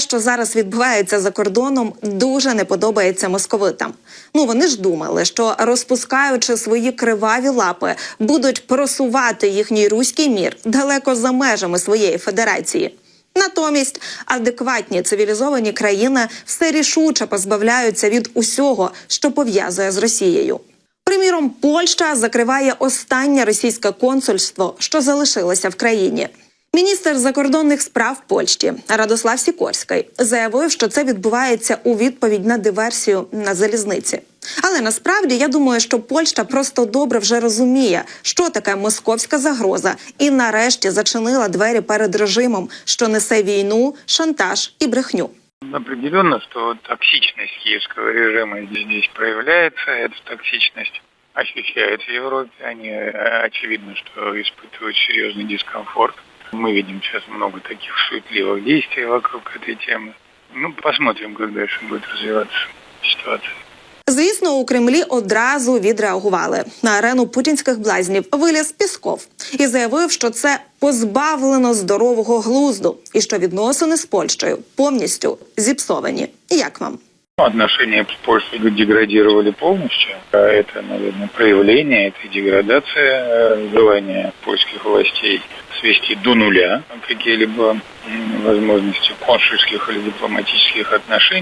що зараз відбувається за кордоном, дуже не подобається московитам. Ну вони ж думали, що розпускаючи свої криваві лапи, будуть просувати їхній руський мір далеко за межами своєї федерації. Натомість адекватні цивілізовані країни все рішуче позбавляються від усього, що пов'язує з Росією. Приміром, Польща закриває останнє російське консульство, що залишилося в країні. Міністр закордонних справ Польщі Радослав Сікорський заявив, що це відбувається у відповідь на диверсію на залізниці. Але насправді я думаю, що Польща просто добре вже розуміє, що таке московська загроза, і нарешті зачинила двері перед режимом, що несе війну, шантаж і брехню. Определенно, что токсичность киевского режима здесь проявляется. Эта токсичность ощущают в Европе. Они э, очевидно, что испытывают серьезный дискомфорт. Мы видим сейчас много таких суетливых действий вокруг этой темы. Ну, посмотрим, как дальше будет развиваться ситуация. Звісно, у Кремлі одразу відреагували на арену путінських блазнів. Виліз Пісков і заявив, що це позбавлено здорового глузду, і що відносини з Польщею повністю зіпсовані. Як вам? Отношения с Польшей деградировали полностью. А Это, наверное, проявление этой деградации, э, желание польских властей свести до нуля какие-либо возможности консульских или дипломатических отношений.